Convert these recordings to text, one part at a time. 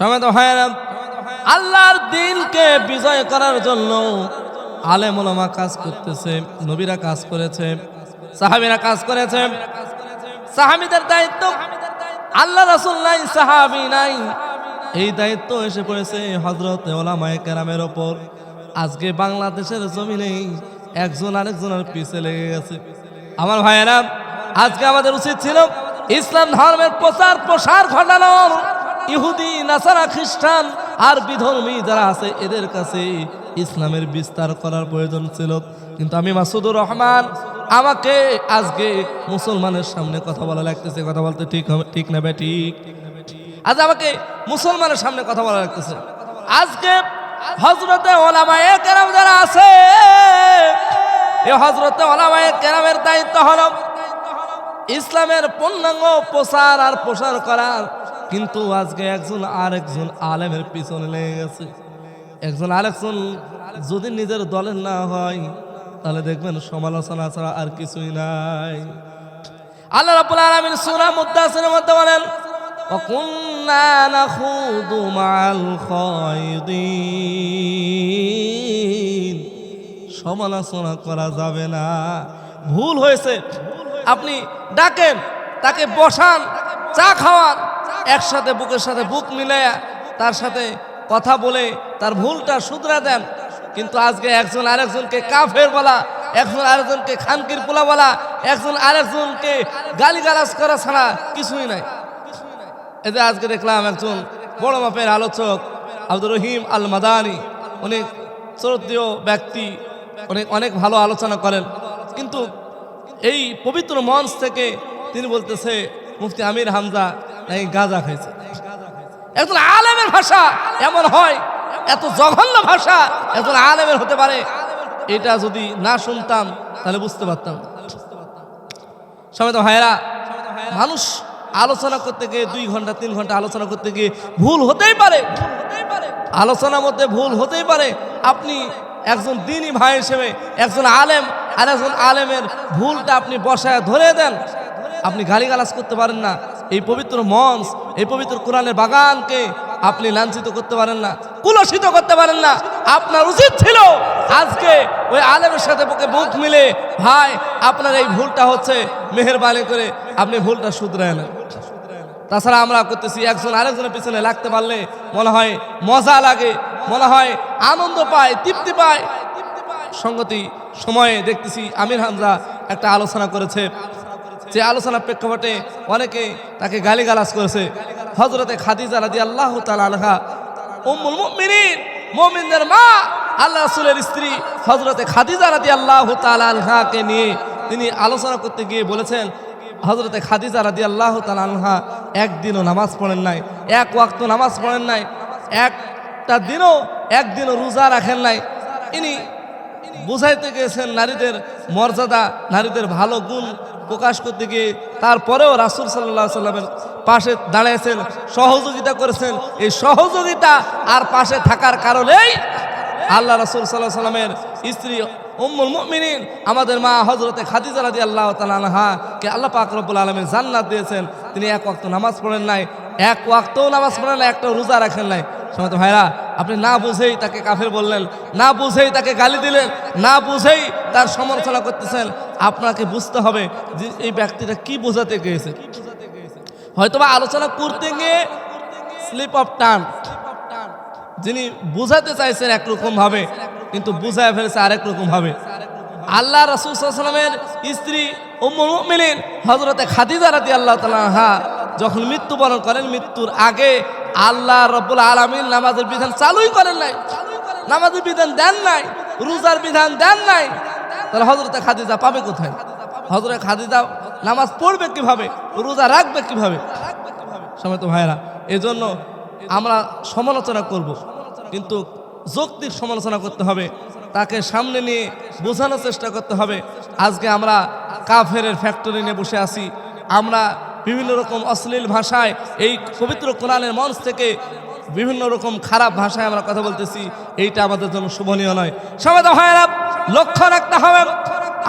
Tomato ভাইয়েরা আল্লাহর দিনকে বিজয় করার জন্য আলেম কাজ করতেছে, নবীরা কাজ করেছে, সাহাবীরা কাজ করেছে। সাহাবীদের দায়িত্ব, আল্লাহ রাসূল নাই, সাহাবী নাই। এই দায়িত্ব এসে পড়েছে হযরত ওলামায়ে কেরামের ওপর। আজকে বাংলাদেশের জমিনে একজন আরেকজনের পিছে লেগে গেছে। আমার ভাইয়েরা, আজকে আমাদের উচিত ছিল ইসলাম ধর্মের প্রচার প্রসার ঘটানোর। ইহুদি, নাসারা খ্রিস্টান আর বিধর্মী যারা আছে, এদের কাছে ইসলামের বিস্তার করার প্রয়োজন ছিল। কিন্তু আমি মাসুদুর রহমান, আমাকে আজকে মুসলমানের সামনে কথা বলা লাগতেছে। কথা বলতে ঠিক হবে, ঠিক না ঠিক? আজ আমাকে মুসলমানের সামনে কথা বলা লাগতেছে। আজকে হজরতে ওলামায়ে কেরাম যারা আছে, এ হজরতে ওলামায়ে কেরামের দায়িত্ব হলো ইসলামের পূর্ণাঙ্গ প্রচার আর প্রসার করার কিন্তু আজকে একজন আর একজন আলেমের পিছনে লেগে গেছে একজন আরেকজন যদি নিজের দলের না হয় তাহলে দেখবেন সমালোচনা ছাড়া আর কিছুই নাই আল্লাহ রাব্বুল আলামিন সূরা মুদ্দাসিরের মধ্যে বলেন وَكُنَّا نَخُوضُ مَعَ الْخَائِضِينَ সমালোচনা করা যাবে না ভুল হয়েছে আপনি ডাকেন তাকে বসান চা খাওয়ান একসাথে বুকের সাথে বুক মিলে তার সাথে কথা বলে তার ভুলটা শুধরা দেন। কিন্তু আজকে একজন আরেকজনকে কাফের বলা, একজন আরেকজনকে খানকির পোলা বলা, একজন আরেকজনকে গালিগালাজ করা ছাড়া কিছুই নাই। এতে আজকে দেখলাম একজন বড় মাপের আলোচক আব্দুর রহিম আল মাদানি অনেক শ্রদ্ধেয় ব্যক্তি, অনেক অনেক ভালো আলোচনা করেন। কিন্তু এই পবিত্র মঞ্চ থেকে তিনি বলতেছে, মুফতি আমির হামজা নাকি গাঁজা খাইছে। একজন আলেমের ভাষা এমন হয়, এত জঘন্য ভাষা একজন আলেমের হতে পারে। এটা যদি না শুনতাম, তাহলে বুঝতে পারতাম। সমেত ভাইয়েরা, মানুষ আলোচনা করতে গিয়ে দুই ঘণ্টা, তিন ঘণ্টা আলোচনা করতে গিয়ে ভুল হতেই পারে। আলোচনার মধ্যে ভুল হতেই পারে। আপনি একজন দিনী ভাই হিসেবে, একজন আলেম আর একজন আলেমের ভুলটা আপনি বসায় ধরে দেন। আপনি গালিগালাজ করতে পারেন না। এই পবিত্র মঞ্চ, এই পবিত্র কোরআনের বাগানকে আপনি লাঞ্ছিত করতে পারেন না, কুলসিত করতে পারেন না। আপনার উচিত ছিল আজকে ওই আলেমের সাথে বুকে বুক মিলে, ভাই, আপনার এই ভুলটা হচ্ছে, মেহরবানি করে আপনি ভুলটা শুধরায় না তাছাড়া আমরা করতেছি, একজন আরেকজনের পিছনে লাগতে পারলে মনে হয় মজা লাগে, মনে হয় আনন্দ পায়, তৃপ্তি পায়। সঙ্গতি, সময়ে দেখতেছি আমির হামজা একটা আলোচনা করেছে। যে আলোচনার প্রেক্ষাপটে অনেকে তাকে গালিগালাজ করেছে। হজরতে খাদিজা রাদি আল্লাহ তালা আলহা উম্মুল মা, আল্লাহ রাসূলের স্ত্রী হজরতে খাদিজা রাদি আল্লাহ তালা আলহাকে নিয়ে তিনি আলোচনা করতে গিয়ে বলেছেন হজরতে খাদিজা রাদি আল্লাহ তালা আলহা একদিনও নামাজ পড়েন নাই, এক ওয়াক্ত নামাজ পড়েন নাই, একটা দিনও একদিনও রোজা রাখেন নাই। ইনি বুঝাইতে গিয়েছেন নারীদের মর্যাদা, নারীদের ভালো গুণ প্রকাশ করতে গিয়ে তারপরেও রাসুল সাল্লাহ সাল্লামের পাশে দাঁড়িয়েছেন সহযোগিতা করেছেন। এই সহযোগিতা আর পাশে থাকার কারণেই আল্লাহ রাসুল সাল্লাহ সাল্লামের স্ত্রী উম্মুল মুমিনিন, আমাদের মা হজরতে খাদিজা রাদি আল্লাহ তালাহা কে আল্লাহ পাক রব্বুল আলমের জান্নাত দিয়েছেন। তিনি এক ওয়াক্ত নামাজ পড়েন নাই এক ওয়াক্তও নামাজ পড়েন নাই, একটা রোজা রাখেন নাই। সময় ভাইরা, আপনি না বুঝেই তাকে কাফের বললেন, না বুঝেই তাকে গালি দিলেন, না বুঝেই তার সমালোচনা করতেছেন। আপনাকে বুঝতে হবে যে এই ব্যক্তিটা কি বোঝাতে গিয়েছে। হয়তোবা আলোচনা করতে গিয়ে স্লিপ অফ টান যিনি বুঝাতে চাইছেন একরকম ভাবে, কিন্তু বুঝায় ফেলেছে আরেক রকম ভাবে। আল্লাহ রসুল স্ত্রী উম্মুল মুমিনিন হজরতে খাদিজা রাদি আল্লাহ তালা যখন মৃত্যুবরণ করেন, মৃত্যুর আগে আল্লাহ রব্বুল আলমিন নামাজের বিধান চালুই করেন নাই। নামাজের বিধান দেন নাই, রোজার বিধান দেন নাই। তাহলে হজরতে খাদিজা পাবে কোথায়? হজরত খাদিজা নামাজ পড়বে কীভাবে? রোজা রাখবে কীভাবে? সময় তো ভাইরা এই জন্য আমরা সমালোচনা করব। কিন্তু যৌক্তিক সমালোচনা করতে হবে, তাকে সামনে নিয়ে বোঝানোর চেষ্টা করতে হবে। আজকে আমরা কাফেরের ফ্যাক্টরি নিয়ে বসে আছি, আমরা বিভিন্ন রকম অশ্লীল ভাষায় এই পবিত্র কোরআনের মঞ্চ থেকে বিভিন্ন রকম খারাপ ভাষায় আমরা কথা বলতেছি। এইটা আমাদের জন্য শোভনীয় নয়। সমাজ হয় লক্ষ্য রাখতে হবে।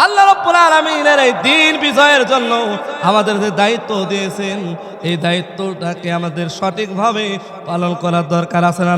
আল্লাহ রব্বুল আলামিনের এই দিন বিজয়ের জন্য আমাদের যে দায়িত্ব দিয়েছেন, এই দায়িত্বটাকে আমাদের সঠিকভাবে পালন করার দরকার আছে না